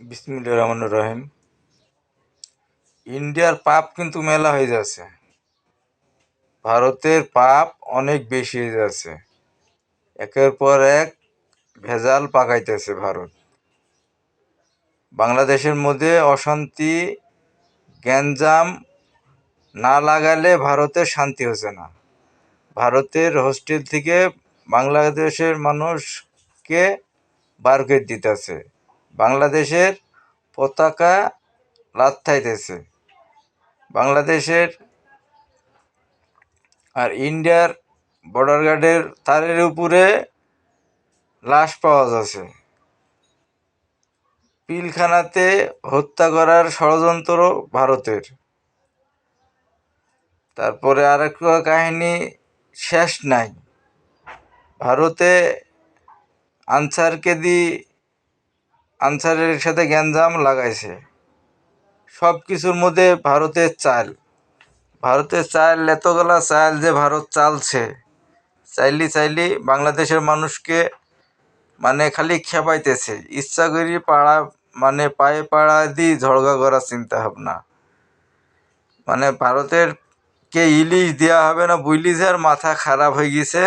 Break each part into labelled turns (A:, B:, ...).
A: বিসমিল্লাহ রহমান রহিম। ইন্ডিয়ার পাপ কিন্তু মেলা হয়ে যাচ্ছে। ভারতের পাপ অনেক বেশি হয়ে যাচ্ছে। একের পর এক ভেজাল পাকাইতেছে ভারত। বাংলাদেশের মধ্যে অশান্তি, গ্যাঞ্জাম না লাগালে ভারতের শান্তি হচ্ছে না। ভারতের হোস্টেল থেকে বাংলাদেশের মানুষকে বার করে দিতেছে। বাংলাদেশের পতাকা লাথাইতেছে বাংলাদেশের আর ইন্ডিয়ার বর্ডার গার্ডের তারের উপরে লাশ পাওয়া যাচ্ছে। পিলখানাতে হত্যা করার ষড়যন্ত্র ভারতের। তারপরে আর কাহিনী শেষ নাই। ভারতে আনসারকে দি আনসারের সাথে গ্যাঞ্জাম লাগাইছে। সব কিছুর মধ্যে ভারতের চাল। ভারতের চাল, এতগুলা চাল যে ভারত চালছে। চাইলি চাইলি বাংলাদেশের মানুষকে মানে খালি খেপাইতেছে। ইচ্ছা করি পাড়া মানে পায়ে পাড়া দিয়ে ঝড়গা করার চিন্তা ভাবনা। মানে ভারতের কে ইলিশ দেওয়া হবে না বুইলিছে আর মাথা খারাপ হয়ে গেছে।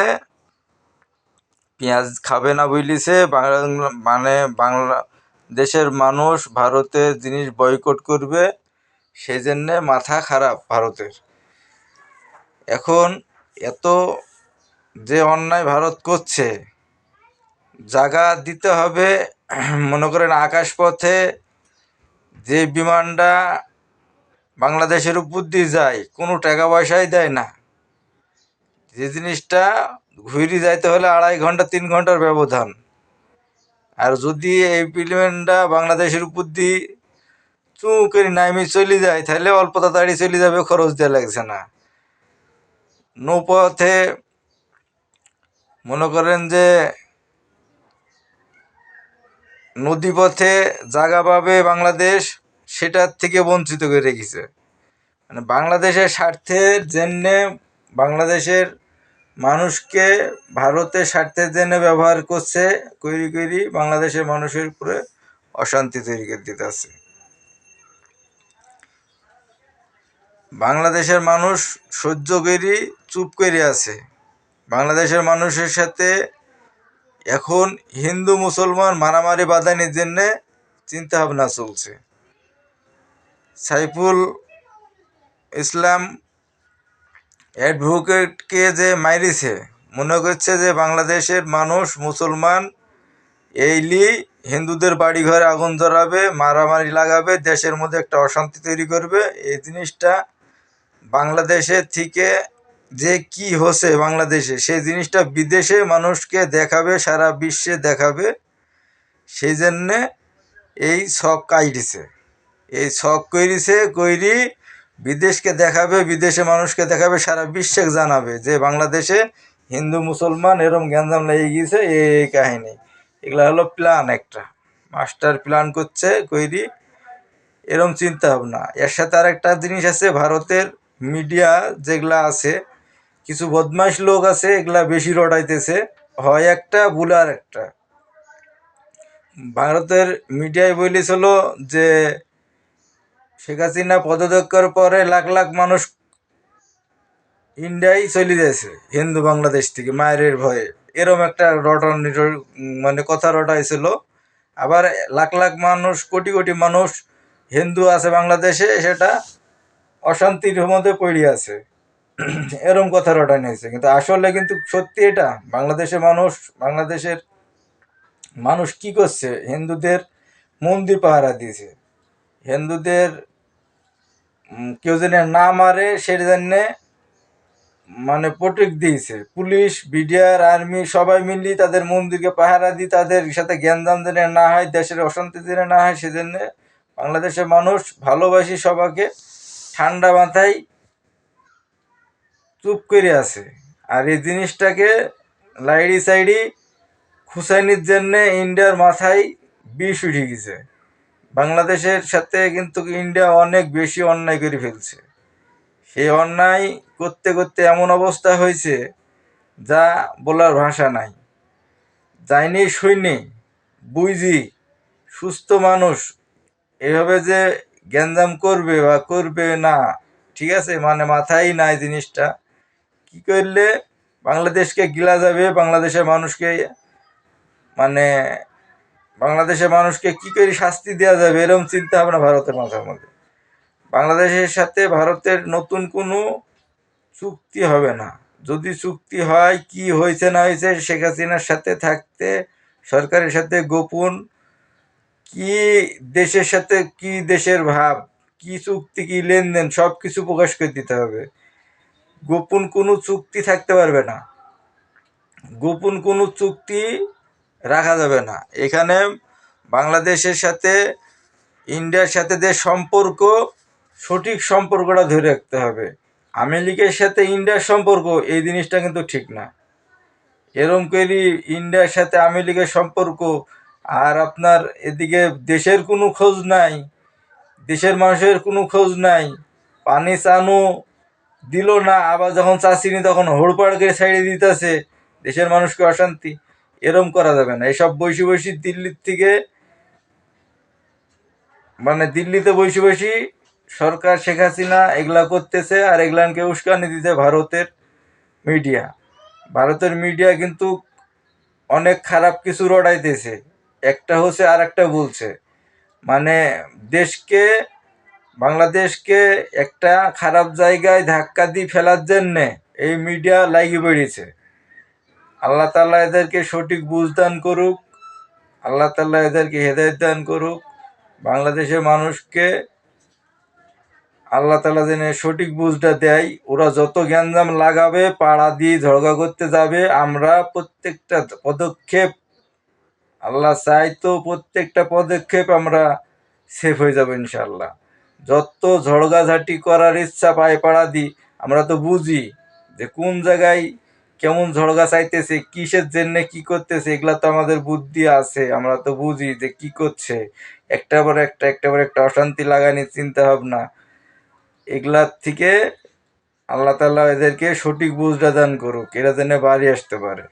A: পেঁয়াজ খাবে না বুঝলিছে বাংলা মানে বাংলা দেশের মানুষ ভারতের জিনিস বয়কট করবে সেই জন্যে মাথা খারাপ ভারতের। এখন এত যে অন্যায় ভারত করছে জায়গা দিতে হবে, মনে করেন আকাশপথে যে বিমানটা বাংলাদেশের উপর দিয়ে যায়, কোনো টাকা পয়সাই দেয় না। যে জিনিসটা ঘুরি যাইতে হলে আড়াই ঘণ্টা, তিন ঘণ্টার ব্যবধান। আর যদি এই প্লেনটা বাংলাদেশের উপর দিয়ে চু করে নামি চলে যায়, তাহলে অল্প তাড়াতাড়ি চলে যাবে, খরচ দেওয়া লাগছে না। নৌপথে মনে করেন যে নদীপথে জায়গা পাবে বাংলাদেশ, সেটার থেকে বঞ্চিত করে রেখেছে। মানে বাংলাদেশের স্বার্থের জন্যে বাংলাদেশের মানুষকে ভারতের স্বার্থের জন্য ব্যবহার করছে, কইরি কইরি বাংলাদেশের মানুষের উপরে অশান্তি তৈরি করে দিতেছে বাংলাদেশের মানুষ সহ্য করি চুপ করে আছে। বাংলাদেশের মানুষের সাথে এখন হিন্দু মুসলমান মারামারি বাদানির জন্যে চিন্তাভাবনা চলছে। সাইফুল ইসলাম অ্যাডভোকেটকে যে মারিছে মনে করছে যে বাংলাদেশের মানুষ মুসলমান এইলি হিন্দুদের বাড়ি ঘরে আগুন ধরাবে, মারামারি লাগাবে, দেশের মধ্যে একটা অশান্তি তৈরি করবে, এই জিনিসটা বাংলাদেশের থেকে যে কি হচ্ছে বাংলাদেশে, সেই জিনিসটা বিদেশে মানুষকে দেখাবে, সারা বিশ্বে দেখাবে, সেই জন্যে এই শখ কাইটিছে এই শখ কইরিছে, কইরি বিদেশকে দেখাবে, বিদেশে মানুষকে দেখাবে, সারা বিশ্বে জানাবে যে বাংলাদেশে হিন্দু, মুসলমান এরম গ্যাঞ্জাম লেগে গিয়েছে, এই কাহিনী। এগুলো হলো প্ল্যান একটা। মাস্টার প্ল্যান করছে কইরি, এরম চিন্তা ভাবনা এর সাথে আর একটা জিনিস আছে, ভারতের মিডিয়া যেগুলা আছে, কিছু বদমাইশ লোক আছে, এগুলা বেশি রটাইতেছে হয় একটা, ভুল আর একটা। ভারতের মিডিয়ায় বলেছিল যে শেখ হাসিনা পদত্যাগ করার পরে লাখ লাখ মানুষ ইন্ডিয়ায় চলে যাচ্ছে হিন্দু বাংলাদেশ থেকে, মায়ের ভয়ে। এরম একটা রটন মানে কথা রটাইছিল। আবার লাখ লাখ মানুষ, কোটি কোটি মানুষ হিন্দু আছে বাংলাদেশে, সেটা অশান্তির মধ্যে পড়ে আছে। এরম কথা রটানো নিয়েছে কিন্তু আসলে কিন্তু সত্যি এটা বাংলাদেশের মানুষ বাংলাদেশের মানুষ কি করছে? হিন্দুদের মন্দির পাহারা দিয়েছে। হিন্দুদের কেউ যেন না মারে সেই জন্যে মানে প্রোটেক্ট দিয়েছে। পুলিশ, বিডিআর, আর্মি, সবাই মিলিয়ে তাদের মন্দিরকে পাহারা দিয়ে তাদের সাথে জ্ঞানদাম যেন না হয়, দেশের অশান্তি যেন না হয় সেজন্য বাংলাদেশের মানুষ ভালোবাসি সবাকে ঠান্ডা মাথায় চুপ করে আছে। আর এই জিনিসটাকে লাইড়ি সাইডি খুসাইনির জন্যে ইন্ডিয়ার মাথায় বিষ উঠে গেছে। বাংলাদেশের সাথে কিন্তু ইন্ডিয়া অনেক বেশি অন্যায় করে ফেলছে। সেই অন্যায় করতে করতে এমন অবস্থা হয়েছে যা বলার ভাষা নাই। যায়নি সৈন্যে বুঝি, সুস্থ মানুষ, এভাবে যে গ্যাঞ্জাম করবে বা করবে না, ঠিক আছে মানে মাথায় নাই জিনিসটা। কি করলে বাংলাদেশকে গিলা যাবে, বাংলাদেশের মানুষকে মানে বাংলাদেশের মানুষকে কি করে শাস্তি দেওয়া যাবে এরকম চিন্তা ভাবনা ভারতের মাথার মধ্যে। বাংলাদেশের সাথে ভারতের নতুন কোনো চুক্তি হবে না। যদি চুক্তি হয়, কি হয়েছে না হয়েছে, শেখ হাসিনার সাথে থাকতে সরকারের সাথে গোপন, কি দেশের সাথে, কি দেশের ভাব, কি চুক্তি, কি লেনদেন সব কিছু প্রকাশ করে দিতে হবে। গোপন কোনো চুক্তি থাকতে পারবে না। গোপন কোনো চুক্তি রাখা যাবে না। এখানে বাংলাদেশের সাথে ইন্ডিয়ার সাথে যে সম্পর্ক, সঠিক সম্পর্কটা ধরে রাখতে হবে। আমেরিকার সাথে ইন্ডিয়ার সম্পর্ক, এই জিনিসটা কিন্তু ঠিক না। এরম করি ইন্ডিয়ার সাথে আমেরিকার সম্পর্ক, আর আপনার এদিকে দেশের কোনো খোঁজ নাই, দেশের মানুষের কোনো খোঁজ নাই, পানি চানো দিল না, আবার যখন চাষিনি তখন হোড়পাড় করে ছাইড়ে দিতেছে, দেশের মানুষকে অশান্তি। এরম করা যাবে না। এসব বসে বসে দিল্লির থেকে মানে দিল্লিতে বসে বসে সরকার শেখ হাসিনা এগুলা করতেছে আর এগুলানকে উস্কানি দিতে ভারতের মিডিয়া। ভারতের মিডিয়া কিন্তু অনেক খারাপ কিছু রড়াইতেছে একটা হচ্ছে আর একটা বলছে। মানে দেশকে, বাংলাদেশকে একটা খারাপ জায়গায় ধাক্কা দিয়ে ফেলার জন্যে এই মিডিয়া লাগিয়ে বেরিয়েছে আল্লাহ তাল্লাহ এদেরকে সঠিক বুঝদান করুক, আল্লাহ তাল্লাহ এদেরকে হেদায়ত দান করুক। বাংলাদেশের মানুষকে আল্লাহ তালা যেন সঠিক বুঝটা দেয়, ওরা যত জ্ঞানজাম লাগাবে, পাড়া দিয়ে ঝড়গা করতে যাবে, আমরা প্রত্যেকটা পদক্ষেপ, আল্লাহ চাই তো প্রত্যেকটা পদক্ষেপ আমরা সেফ হয়ে যাব ইনশাল্লাহ যত ঝড়গাঝাটি করার ইচ্ছা পায় পাড়া দিই আমরা তো বুঝি যে কোন জায়গায় কেমন ঝড়গা চাইতেছে কিসের জন্য কি করতেছে, এগুলা তো আমাদের বুদ্ধি আছে, আমরা তো বুঝি যে কি করছে। একটা পর একটা একটা পর একটা অশান্তি লাগানি চিন্তা ভাবনা। এগুলার থেকে আল্লাহ তাল্লাহ এদেরকে সঠিক বুঝটা দান করুক, এরা যেন বাড়ি আসতে পারে।